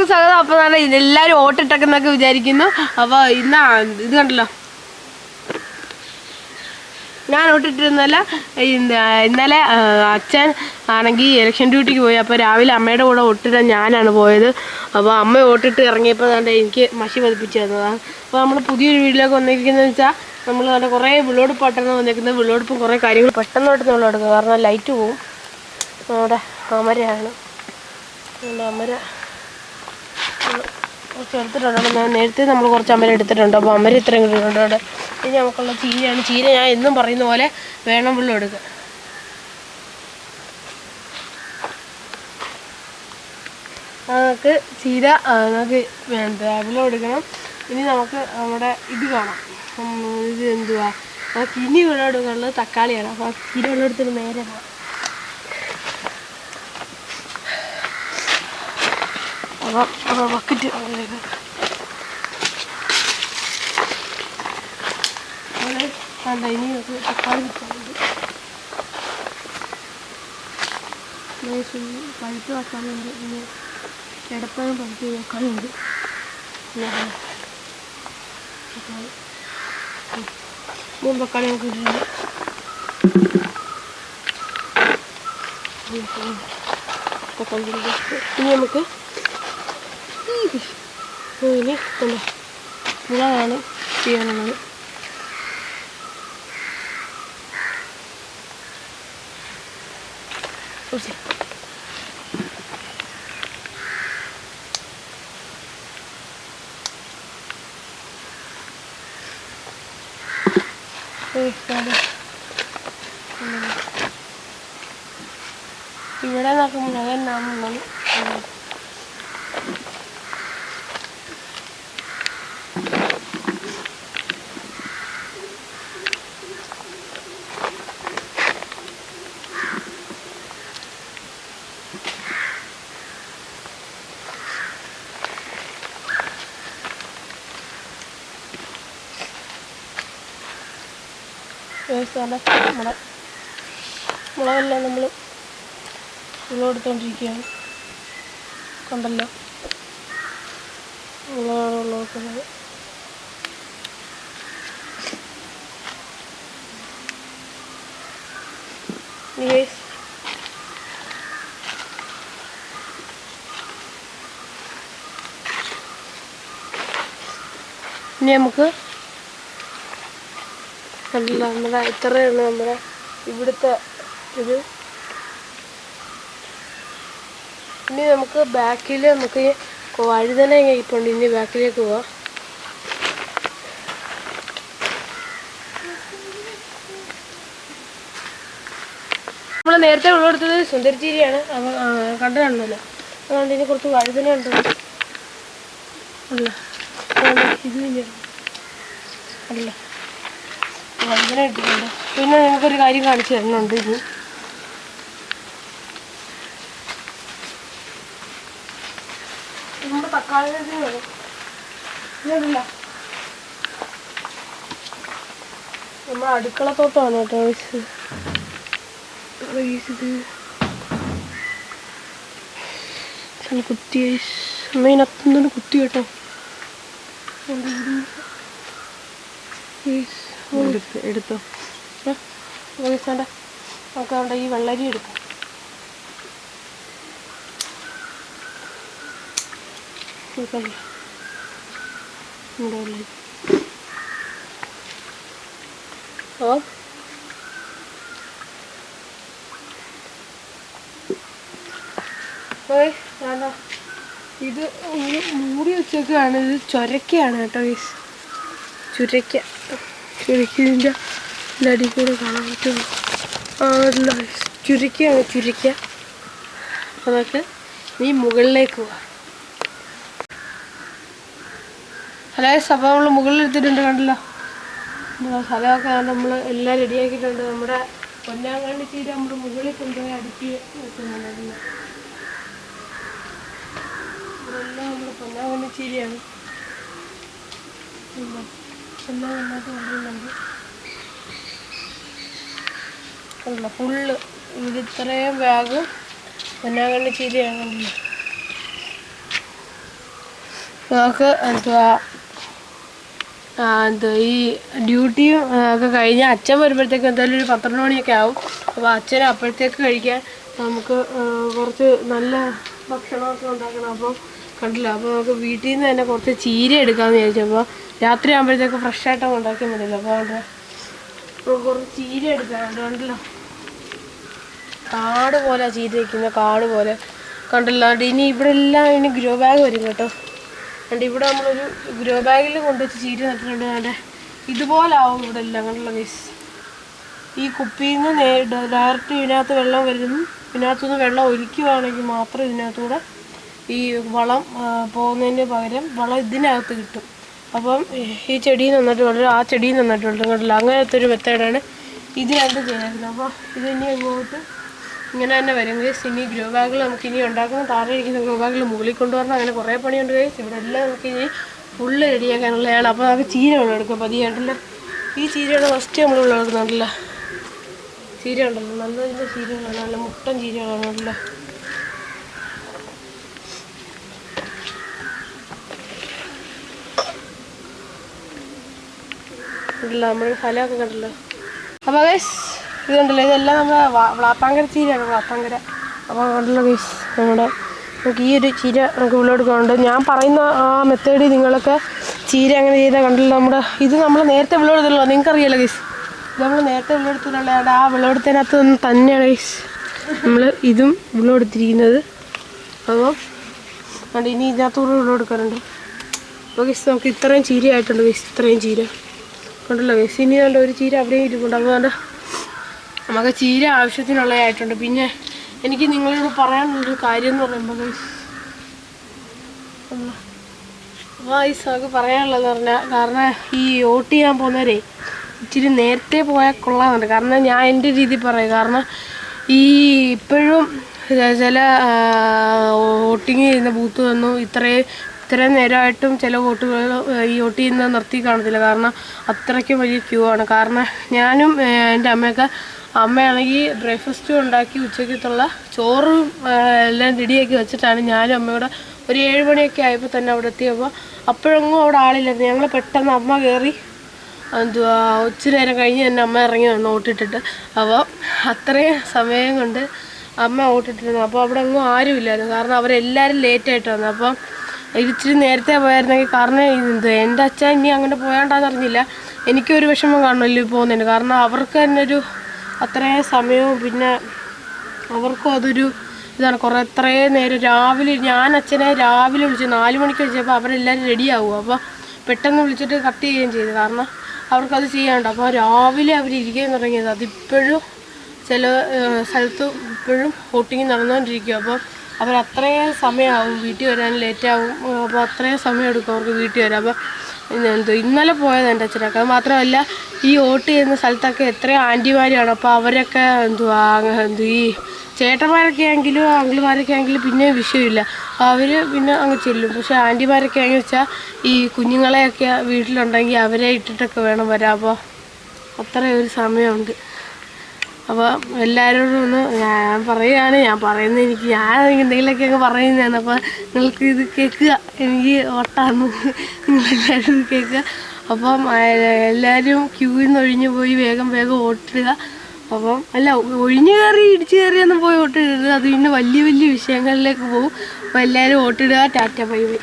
എല്ലാവർക്കും സ്വാഗതം അപ്പൊ നല്ല എല്ലാവരും ഓട്ടിട്ടൊക്കെന്നൊക്കെ വിചാരിക്കുന്നു. അപ്പൊ ഇന്നാ ഇത് കണ്ടല്ലോ. ഞാൻ ഓട്ടിട്ടിരുന്നല്ല ഇന്നലെ അച്ഛൻ ആണെങ്കിൽ ഇലക്ഷൻ ഡ്യൂട്ടിക്ക് പോയി. അപ്പോൾ രാവിലെ അമ്മയുടെ കൂടെ ഒട്ടിടാൻ ഞാനാണ് പോയത്. അപ്പോൾ അമ്മ ഓട്ടിട്ട് ഇറങ്ങിയപ്പോൾ തന്നെ എനിക്ക് മഷി പതിപ്പിച്ചു തന്നതാണ്. അപ്പോൾ നമ്മൾ പുതിയൊരു വീട്ടിലേക്ക് വന്നിരിക്കുന്നത് വെച്ചാൽ നമ്മൾ നല്ല കുറേ വിളവെടുപ്പ് പെട്ടെന്ന് വന്നിരിക്കുന്നത് വിളവെടുപ്പും കുറേ കാര്യങ്ങൾ പെട്ടെന്ന് പെട്ടെന്ന് വിളവെടുക്കുക കാരണം ലൈറ്റ് പോവും. നമ്മുടെ അമരയാണ്. അമര കുറച്ച് എടുത്തിട്ടുണ്ട്. ഞാൻ നേരത്തെ നമ്മൾ കുറച്ച് അമര എടുത്തിട്ടുണ്ട്. അപ്പോൾ അമര ഇത്രയും കിട്ടിയിട്ടുണ്ട് ഇനി നമുക്കുള്ള ചീരയാണ്. ചീര ഞാൻ എന്നും പറയുന്ന പോലെ വേണം വെള്ളം എടുക്കുക നമുക്ക് ചീര നമുക്ക് വേണ്ട. വെള്ളം എടുക്കണം. ഇനി നമുക്ക് നമ്മുടെ ഇത് കാണാം. ഇത് എന്തുവാ? നമുക്ക് ഇനി വെള്ളം എടുക്കാനുള്ളത് തക്കാളിയാണ്. അപ്പോൾ ചീര വെള്ളം എടുത്തിട്ട് നേരെ പോകാം അപ്പോൾ ബക്കറ്റ് വേണ്ട ഇനി നമുക്ക് തക്കാളി വെക്കാനുണ്ട് പഴുത്ത് വെക്കാനുണ്ട് ഇനി കിടപ്പാനും പഴുത്ത് വെക്കാനുണ്ട് പിന്നെ തക്കാളി. മൂന്ന് തക്കാളി നമുക്ക് ഇട്ടിട്ടുണ്ട് ഉം. തക്കാളി ഇനി നമുക്ക് ഇനി കണ്ടോ മുളകാണ് ചെയ്യാനുള്ളത് കുറച്ച്. ഏയ് കണ്ടോ. ഉം. ഇവിടെ നോക്കുമ്പോൾ മുളക് വേസ്റ്റാണ് നമ്മുടെ മുളകെല്ലാം നമ്മൾ ഉള്ളെടുത്തോണ്ടിരിക്കുകയാണ് കണ്ടല്ലോ മുളകാണ് ഉള്ളെടുക്കുന്നത്. ഇനി നമുക്ക് നല്ല നമ്മുടെ ഇത്രയാണ് നമ്മുടെ ഇവിടുത്തെ ഇത് ഇനി നമുക്ക് ബാക്കിൽ നമുക്ക് വഴുതന ഇപ്പോണ്ട് ഇനി ബാക്കിലേക്ക് പോവാം. നമ്മൾ നേരത്തെ ഉള്ളെടുത്തത് സുന്ദരിച്ചീരിയാണ്. കണ്ടു അതുകൊണ്ട് ഇനി കുറച്ച് വഴുതന ഉണ്ട്. അല്ല ഇത് അല്ല. വഴുതന ഇട്ടിട്ടുണ്ട് പിന്നെ നിങ്ങൾക്കൊരു കാര്യം കാണിച്ചു തരുന്നുണ്ട് ഇത്. നമ്മുടെ തക്കാളി വേണം നമ്മൾ അടുക്കളത്തോട്ടമാണ് കേട്ടോ ഇത് കുത്തി അമ്മേനത്തുനിന്ന് കുത്തി കേട്ടോ. എടുത്തോ വേണ്ട നമുക്ക് അവിടെ ഈ വെള്ളരി എടുക്കാം. ഓ. ഇത് മൂടി വെച്ചൊക്കെയാണ് ഇത് ചുരക്കയാണ് കേട്ടോ ചുരക്ക ചുരക്കിതിന്റെ ലടി കൂടെ കാണാൻ ചുരുക്കുക guys. ചുരക്കയാണ് ചുരക്ക അപ്പോൾ നമുക്ക് നീ മുകളിലേക്ക് പോവാം ഹലോ സഭ നമ്മൾ മുകളിൽ എടുത്തിട്ടുണ്ട് കണ്ടല്ലോ സ്ഥലമൊക്കെ നമ്മൾ എല്ലാം റെഡിയാക്കിയിട്ടുണ്ട്. നമ്മുടെ പൊന്നാങ്കണ്ണി ചീര നമ്മൾ മുകളിൽ കൊണ്ടുപോയി അടുക്കി വെക്കുന്നുണ്ട് ഇതെല്ലാം നമ്മുടെ പൊന്നാങ്കണ്ണി ചീരയാണ്. എല്ലാം നന്നായിട്ട് കൊണ്ടുവരുന്നുണ്ട് കണ്ടോ ഫുള്ള് ഇത് ഇത്രയും ബാഗ് പൊന്നാങ്കണ്ണി ചീരയാണ് നമുക്ക് എന്തുവാ? എന്തുവാ ഈ ഡ്യൂട്ടിയും ഒക്കെ കഴിഞ്ഞ് അച്ഛൻ വരുമ്പോഴത്തേക്ക് എന്തായാലും ഒരു പന്ത്രണ്ട് മണിയൊക്കെ ആവും. അപ്പോൾ അച്ഛൻ അപ്പോഴത്തേക്ക് കഴിക്കാൻ നമുക്ക് കുറച്ച് നല്ല ഭക്ഷണമൊക്കെ ഉണ്ടാക്കണം. അപ്പോൾ കണ്ടില്ല അപ്പോൾ നമുക്ക് വീട്ടിൽ നിന്ന് തന്നെ കുറച്ച് ചീര എടുക്കാമെന്ന് വിചാരിച്ചു. അപ്പോൾ രാത്രി ആകുമ്പോഴത്തേക്ക് ഫ്രഷ് ആയിട്ട് ഉണ്ടാക്കി മതിയല്ലോ. അപ്പോൾ അവിടെ കുറച്ച് ചീര എടുക്കാനുണ്ട് കാട് പോലെ ചീര വയ്ക്കുന്ന കാട് പോലെ. കണ്ടല്ലോ ഇനി ഇവിടെ എല്ലാം ഇനി ഗ്രോ ബാഗ് വരും കേട്ടോ. അതുകൊണ്ട് ഇവിടെ നമ്മളൊരു ഗ്രോ ബാഗിൽ കൊണ്ടുവച്ച് ചീര നട്ടിട്ടുണ്ട്. ഇതുപോലെ ആവും ഇവിടെ എല്ലാം. കണ്ടല്ലോ മീസ് ഈ കുപ്പിയിൽ നിന്ന് ഡയറക്റ്റ് ഇതിനകത്ത് വെള്ളം വരുന്നു. ഇതിനകത്തുനിന്ന് വെള്ളം ഒഴിക്കുവാണെങ്കിൽ മാത്രം ഇതിനകത്തൂടെ ഈ വളം പോകുന്നതിന് പകരം വളം ഇതിനകത്ത് കിട്ടും. അപ്പം ഈ ചെടി നിന്നിട്ട് വളരെ ആ ചെടിയിൽ നിന്നിട്ട് വളരും അങ്ങനത്തെ ഒരു മെത്തേഡാണ് ഇത് രണ്ടും ചെയ്യാറുണ്ട് അപ്പോൾ ഇത് ഇനി അങ്ങോട്ട് ഇങ്ങനെ തന്നെ വരും. ഗൈസ് ഇനി ഗ്രോ ബാഗിൽ നമുക്ക് ഇനി ഉണ്ടാക്കുന്ന താഴെ ഇരിക്കുന്ന ഗ്രോ ബാഗിൽ മുകളിൽ കൊണ്ടുവരണം. അങ്ങനെ കുറേ പണിയുണ്ട് ഗൈസ് ഇവിടെ എല്ലാം നമുക്ക് ഇനി ഫുള്ള് റെഡിയാക്കാനുള്ളതാണ് അപ്പോൾ നമുക്ക് ചീര വിളവെടുക്കാം പതിയായിട്ടില്ല ഈ ചീരയുടെ ഫസ്റ്റ് നമ്മൾ വിളവെടുക്കുന്നുണ്ടല്ലോ ചീര ഉണ്ടല്ലോ. നല്ല നല്ല ചീരകളാണ്. നല്ല മുട്ടൻ ചീരകളാണ് ഉണ്ടല്ലോ നമ്മൾ ഫലമൊക്കെ കണ്ടല്ലോ അപ്പോൾ ഗൈസ് ഇതുണ്ടല്ലോ ഇതെല്ലാം നമ്മുടെ വ്ളാപ്പാങ്കര ചീരയാണ് വ്ളാപ്പാങ്കര. അപ്പോൾ കണ്ടല്ലോ ഗൈസ് നമ്മുടെ നമുക്ക് ഈ ഒരു ചീര നമുക്ക് വിളവെടുക്കാനുണ്ട് ഞാൻ പറയുന്ന ആ മെത്തേഡിൽ നിങ്ങളൊക്കെ ചീര അങ്ങനെ ചെയ്താൽ കണ്ടല്ലോ നമ്മുടെ ഇത് നമ്മൾ നേരത്തെ വിളവെടുത്തല്ലോ നിങ്ങൾക്കറിയാലോ ഗൈസ് ഇത് നമ്മൾ നേരത്തെ വിളവെടുത്തിട്ടുള്ള ആ വിളവെടുത്തതിനകത്ത് നിന്ന് തന്നെയാണ് ഗൈസ് നമ്മൾ ഇതും വിളവെടുത്തിരിക്കുന്നത് അപ്പോൾ അതുകൊണ്ട് ഇനി ഇതിനകത്തൂടെ വിളവെടുക്കാറുണ്ട് അപ്പോൾ ഗൈസ് നമുക്ക് ഇത്രയും ചീരയായിട്ടുണ്ട് ഗൈസ് ഇത്രയും ചീര. കണ്ടല്ലോ ഗൈസ് ഇനി കണ്ട ഒരു ചീര അവിടെയും ഇരിപ്പുണ്ട്. അതുകൊണ്ട് നമുക്ക് ചീര ആവശ്യത്തിനുള്ളതായിട്ടുണ്ട്. പിന്നെ എനിക്ക് നിങ്ങളോട് പറയാനുള്ളൊരു കാര്യം എന്ന് പറയുമ്പോൾ ഗൈസ് നമുക്ക് പറയാനുള്ളതെന്ന് പറഞ്ഞാൽ കാരണം ഈ വോട്ട് ചെയ്യാൻ പോകുന്നവരെ ഇച്ചിരി നേരത്തെ പോയാൽ കൊള്ളാമെന്നുണ്ട്. കാരണം ഞാൻ എന്റെ രീതി പറയാം. കാരണം ഈ ഇപ്പോഴും ചില വോട്ടിങ് ചെയ്യുന്ന ബൂത്ത് വന്നു. ഇത്രയും ഇത്രയും നേരമായിട്ടും ചില വോട്ടുകൾ ഈ വോട്ട് ചെയ്യുന്നത് നിർത്തി കാണത്തില്ല. കാരണം അത്രയ്ക്കും വലിയ ക്യൂ ആണ്. കാരണം ഞാനും എന്റെ അമ്മയൊക്കെ അമ്മയാണെങ്കിൽ ബ്രേക്ക്ഫാസ്റ്റും ഉണ്ടാക്കി ഉച്ചക്കത്തുള്ള ചോറും എല്ലാം റെഡിയാക്കി വെച്ചിട്ടാണ് ഞാനും അമ്മയോടെ ഒരു ഏഴ് മണിയൊക്കെ ആയപ്പോൾ തന്നെ അവിടെ എത്തിയപ്പോൾ അപ്പോഴൊന്നും അവിടെ ആളില്ലായിരുന്നു. ഞങ്ങൾ പെട്ടെന്ന് അമ്മ കയറി എന്തുവാ ഒത്തിരി നേരം കഴിഞ്ഞ് തന്നെ അമ്മ ഇറങ്ങി വന്നു ഓട്ടിട്ടിട്ട് അപ്പോൾ അത്രയും സമയം കൊണ്ട് അമ്മ ഓട്ടിട്ടിരുന്നു അപ്പോൾ അവിടെ ഒന്നും ആരുമില്ലായിരുന്നു. കാരണം അവരെല്ലാവരും ലേറ്റായിട്ട് വന്നു. അപ്പം ഇച്ചിരി നേരത്തെ പോയായിരുന്നെങ്കിൽ കാരണം ഇത് എന്റെ അച്ഛൻ ഇനി അങ്ങനെ പോയാണ്ടാന്ന് അറിഞ്ഞില്ല. എനിക്കൊരു വിഷമം കാണുമല്ലോ പോകുന്നതിന്. കാരണം അവർക്ക് തന്നെ ഒരു അത്രയും സമയവും പിന്നെ അവർക്കും അതൊരു ഇതാണ്. കുറേ അത്രയും നേരം രാവിലെ ഞാൻ അച്ഛനെ രാവിലെ വിളിച്ചു നാല് മണിക്ക് വിളിച്ചപ്പോൾ അവരെല്ലാവരും റെഡി ആവും അപ്പോൾ പെട്ടെന്ന് വിളിച്ചിട്ട് കട്ട് ചെയ്യുകയും ചെയ്തു. കാരണം അവർക്കത് ചെയ്യാനുണ്ട്. അപ്പോൾ രാവിലെ അവർ തുടങ്ങിയത്. അതിപ്പോഴും ചില സ്ഥലത്ത് ഇപ്പോഴും വോട്ടിങ് നടന്നുകൊണ്ടിരിക്കും. അപ്പോൾ അവർ അത്രയും സമയമാവും. വീട്ടിൽ വരാൻ ലേറ്റാവും. അപ്പോൾ അത്രയും സമയം എടുക്കും അവർക്ക് വീട്ടിൽ വരാൻ. അപ്പോൾ എന്തോ ഇന്നലെ പോയത് അച്ഛനൊക്കെ. അത് മാത്രമല്ല ഈ വോട്ട് ചെയ്യുന്ന സ്ഥലത്തൊക്കെ എത്രയും ആന്റിമാരാണ്. അപ്പോൾ അവരൊക്കെ എന്തുവാ എന്തു ഈ ചേട്ടന്മാരൊക്കെ ആണെങ്കിലും ആങ്കിൾമാരൊക്കെ ആണെങ്കിലും പിന്നെ വിഷയമില്ല. അവർ പിന്നെ അങ്ങ് ചെല്ലും. പക്ഷേ ആന്റിമാരൊക്കെ ആണെന്ന് വെച്ചാൽ ഈ കുഞ്ഞുങ്ങളെയൊക്കെ വീട്ടിലുണ്ടെങ്കിൽ അവരെ ഇട്ടിട്ടൊക്കെ വേണം വരാൻ. അപ്പോൾ അത്രയും ഒരു സമയമുണ്ട്. അപ്പോൾ എല്ലാവരോടും ഒന്ന് ഞാൻ പറയുകയാണ് ഞാൻ പറയുന്നത് എനിക്ക് ഞാൻ എന്തെങ്കിലുമൊക്കെ അങ്ങ് പറയുന്നതാണ് അപ്പോൾ നിങ്ങൾക്ക് ഇത് കേൾക്കുക. എനിക്ക് ഓട്ടാന്ന് നിങ്ങളെല്ലാവരും ഇത് കേൾക്കുക. അപ്പം എല്ലാവരും ക്യൂവിൽ നിന്ന് ഒഴിഞ്ഞു പോയി വേഗം വേഗം ഓട്ടിടുക അപ്പം അല്ല ഒഴിഞ്ഞു കയറി ഇടിച്ചു കയറിയൊന്നും പോയി ഓട്ടിടരുത് അത് പിന്നെ വലിയ വലിയ വിഷയങ്ങളിലേക്ക് പോകും. അപ്പോൾ എല്ലാവരും ഓട്ടിടുക ടാറ്റ ബൈ ബൈ.